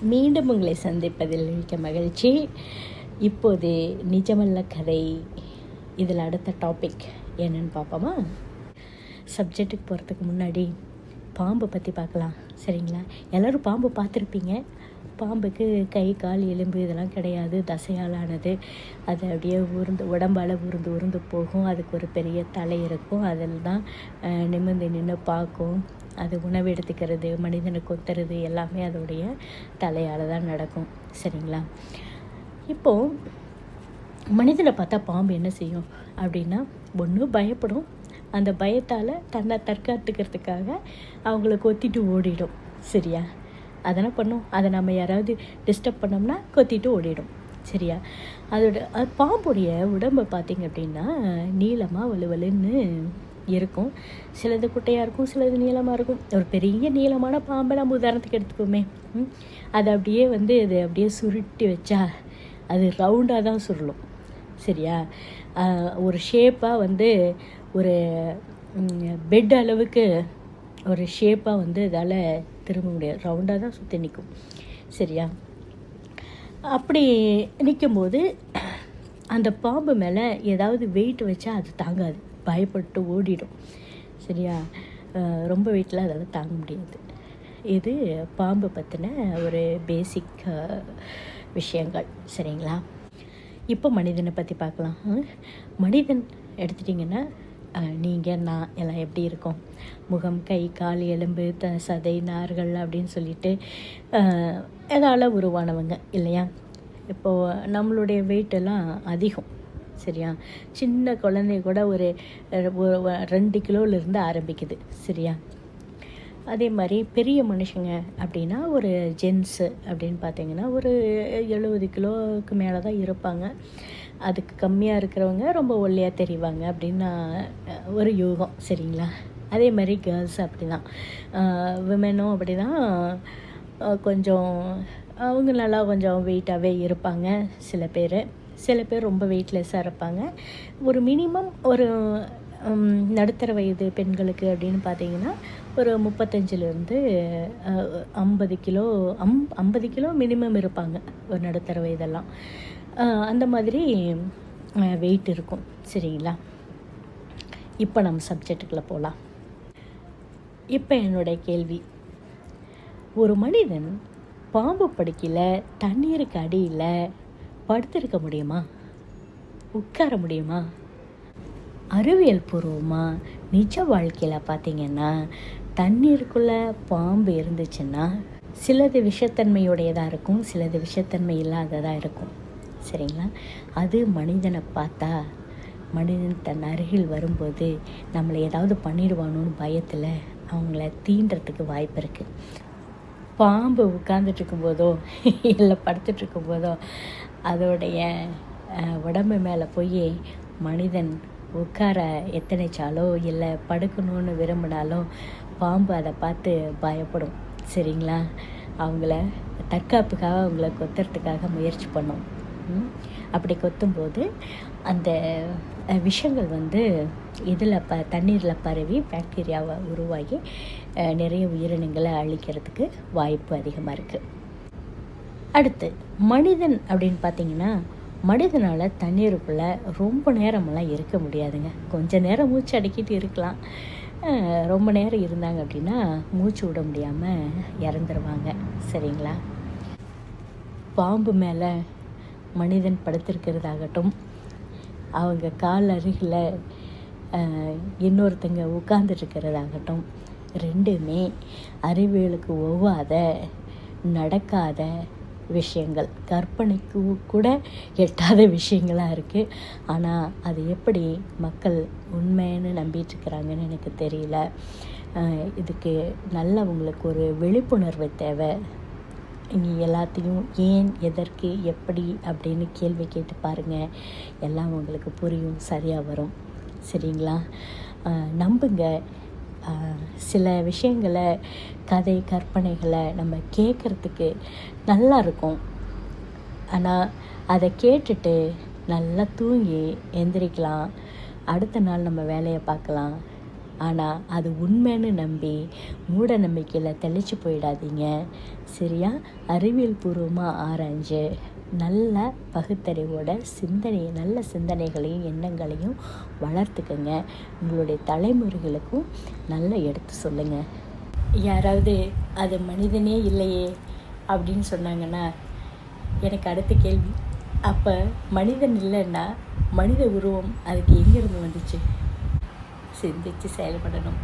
மீண்டும் உங்களை சந்திப்பதில் மிக்க மகிழ்ச்சி. இப்போது நிஜமல்ல கதை. இதில் அடுத்த டாபிக் என்னன்னு பார்ப்போமா? சப்ஜெக்ட்டுக்கு போகிறதுக்கு முன்னாடி பாம்பை பற்றி பார்க்கலாம். சரிங்களா? எல்லோரும் பாம்பு பார்த்துருப்பீங்க. பாம்புக்கு கை கால் எலும்பு இதெல்லாம் கிடையாது. தசையால் ஆனது அது அப்படியே உருந்து உடம்பால் உருந்து உருந்து போகும். அதுக்கு ஒரு பெரிய தலை இருக்கும். அதில் தான் நிமிர்ந்து நின்று பார்க்கும். அது உணவு எடுத்துக்கிறது மனிதனை கொத்துறது எல்லாமே அதோடைய தலையால் தான் நடக்கும். சரிங்களா? இப்போது மனிதனை பார்த்தா பாம்பு என்ன செய்யும்? அப்படின்னா ஒன்று பயப்படும். அந்த பயத்தால் தன்னை தற்காத்துக்கிறதுக்காக அவங்கள கொத்திட்டு ஓடிடும். சரியா? அதெல்லாம் பண்ணும். அதை நம்ம யாராவது டிஸ்டர்ப் பண்ணோம்னா கொத்திட்டு ஓடிடும். சரியா? அதோட அது பாம்புடைய உடம்பை பார்த்திங்க அப்படின்னா நீளமாக வலுவலுன்னு இருக்கும். சிலது குட்டையாக இருக்கும் சிலது நீளமாக இருக்கும். ஒரு பெரிய நீளமான பாம்பை நம்ம உதாரணத்துக்கு எடுத்துக்கோமே. அதை அப்படியே வந்து அதை அப்படியே சுருட்டி வச்சா அது ரவுண்டாக தான் சுருளும். சரியா? ஒரு ஷேப்பாக வந்து ஒரு பெட் அளவுக்கு ஒரு ஷேப்பாக வந்து இதால் திரும்ப முடியாது. ரவுண்டாக தான் சுற்றி நிற்கும் சரியா? அப்படி நிற்கும்போது அந்த பாம்பு மேலே ஏதாவது வெயிட் வச்சா அது தாங்காது. பயப்பட்டு ஓடிடும். சரியா? ரொம்ப வெயிட்டில் அதால் தாங்க முடியாது. இது பாம்பு பற்றின ஒரு பேசிக் விஷயங்கள். சரிங்களா? இப்போ மனிதனை பற்றி பார்க்கலாம். மனிதன் எடுத்துட்டிங்கன்னா நீங்கள் நான் எல்லாம் எப்படி இருக்கோம்? முகம் கை கால் எலும்பு த சதை நார்கள் அப்படின்னு சொல்லிட்டு எதால் உருவானவங்க இல்லையா? இப்போது நம்மளுடைய வெயிட்டெல்லாம் அதிகம் சரியா? சின்ன குழந்தை கூட ஒரு ஒரு ரெண்டு கிலோலேருந்து ஆரம்பிக்குது சரியா? அதே மாதிரி பெரிய மனுஷங்க அப்படின்னா ஒரு ஜென்ஸு அப்படின்னு பார்த்தீங்கன்னா ஒரு எழுபது கிலோவுக்கு மேலே தான் இருப்பாங்க. அதுக்கு கம்மியாக இருக்கிறவங்க ரொம்ப ஒல்லியாக தெரிவாங்க அப்படின்னு ஒரு யூகம் சரிங்களா? அதே மாதிரி கேர்ள்ஸ் அப்படி தான் விமனும் அப்படி தான் கொஞ்சம் அவங்க நல்லா கொஞ்சம் வெயிட்டாகவே இருப்பாங்க சில பேர். சில பேர் ரொம்ப வெயிட்லெஸ்ஸாக இருப்பாங்க. ஒரு மினிமம் ஒரு நடுத்தர வயது பெண்களுக்கு அப்படின்னு பார்த்தீங்கன்னா ஒரு முப்பத்தஞ்சிலேருந்து ஐம்பது கிலோ அம் ஐம்பது கிலோ மினிமம் இருப்பாங்க ஒரு நடுத்தர வயதெல்லாம். அந்த மாதிரி வெயிட் இருக்கும். சரிங்களா? இப்போ நம்ம சப்ஜெக்ட்டுக்குள்ளே போகலாம் இப்போ என்னுடைய கேள்வி. ஒரு மனிதன் பாம்பு படுக்கையில் தண்ணீருக்கு அடியில் படுத்திருக்க முடியுமா? உட்கார முடியுமா? அறிவியல் பூர்வமாக நிஜ வாழ்க்கையில் பார்த்தீங்கன்னா தண்ணீருக்குள்ளே பாம்பு இருந்துச்சுன்னா சிலது விஷத்தன்மையுடையதாக இருக்கும் சிலது விஷத்தன்மை இல்லாததாக இருக்கும். சரிங்களா? அது மனிதனை பார்த்தா மனிதன் தன் அருகில் வரும்போது நம்மளை ஏதாவது பண்ணிடுவானோன்னு பயத்தில் அவங்கள தீண்டுறதுக்கு வாய்ப்பு இருக்குது பாம்பு உட்கார்ந்துட்டு இருக்கும்போதோ இல்லை படுத்துட்டு இருக்கும்போதோ அதோடைய உடம்பு மேலே போய் மனிதன் உட்கார எத்தனைச்சாலோ இல்லை படுக்கணும்னு விரும்பினாலோ பாம்பு அதை பார்த்து பயப்படும். சரிங்களா? அவங்கள தற்காப்புக்காக அவங்கள கொத்துறதுக்காக முயற்சி பண்ணும். அப்படி கொத்தும்போது அந்த விஷங்கள் வந்து இதில் ப தண்ணீரில் பரவி பாக்டீரியாவை உருவாகி நிறைய உயிரினங்களை அழிக்கிறதுக்கு வாய்ப்பு அதிகமாக இருக்குது அடுத்து மனிதன் அப்படின்னு பார்த்தீங்கன்னா மனிதனால் தண்ணீருக்குள்ளே ரொம்ப நேரமெல்லாம் இருக்க முடியாதுங்க. கொஞ்ச நேரம் மூச்சு அடக்கிட்டு இருக்கலாம். ரொம்ப நேரம் இருந்தாங்க அப்படின்னா மூச்சு விட முடியாமல் இறந்துருவாங்க. சரிங்களா? பாம்பு மேலே மனிதன் படுத்திருக்கிறதாகட்டும் அவங்க கால் அருகில் இன்னொருத்தங்க உட்கார்ந்துட்டுருக்கிறதாகட்டும் ரெண்டுமே அறிவியலுக்கு ஒவ்வாத நடக்காத விஷயங்கள். கற்பனைக்கு கூட எட்டாத விஷயங்களாக இருக்குது ஆனால் அது எப்படி மக்கள் உண்மைன்னு நம்பிட்டுருக்கிறாங்கன்னு எனக்கு தெரியல. இதுக்கு நல்ல உங்களுக்கு ஒரு விழிப்புணர்வு தேவை. நீ எல்லாத்தையும் ஏன் எதற்கு எப்படி அப்படின்னு கேள்வி கேட்டு பாருங்கள் எல்லாம் உங்களுக்கு புரியும் சரியாக வரும். சரிங்களா? நம்புங்க. சில விஷயங்களை கதை கற்பனைகளை நம்ம கேட்குறதுக்கு நல்லா இருக்கும். ஆனால் அதை கேட்டுட்டு நல்லா தூங்கி எந்திரிக்கலாம். அடுத்த நாள் நம்ம வேலையை பார்க்கலாம். ஆனால் அது உண்மைன்னு நம்பி மூட நம்பிக்கையில் தெளிச்சு போயிடாதீங்க. சரியா? அறிவியல் பூர்வமாக ஆராய்ஞ்சு நல்ல பகுத்தறிவோட சிந்தனை நல்ல சிந்தனைகளையும் எண்ணங்களையும் வளர்த்துக்கங்க. உங்களுடைய தலைமுறைகளுக்கும் நல்லா எடுத்து சொல்லுங்கள் யாராவது அது மனிதனே இல்லையே அப்படின்னு சொன்னாங்கன்னா எனக்கு அடுத்த கேள்வி. அப்போ மனிதன் இல்லைன்னா மனித உருவம் அதுக்கு எங்கேருந்து வந்துச்சு? சிந்திச்சு செயல்படணும்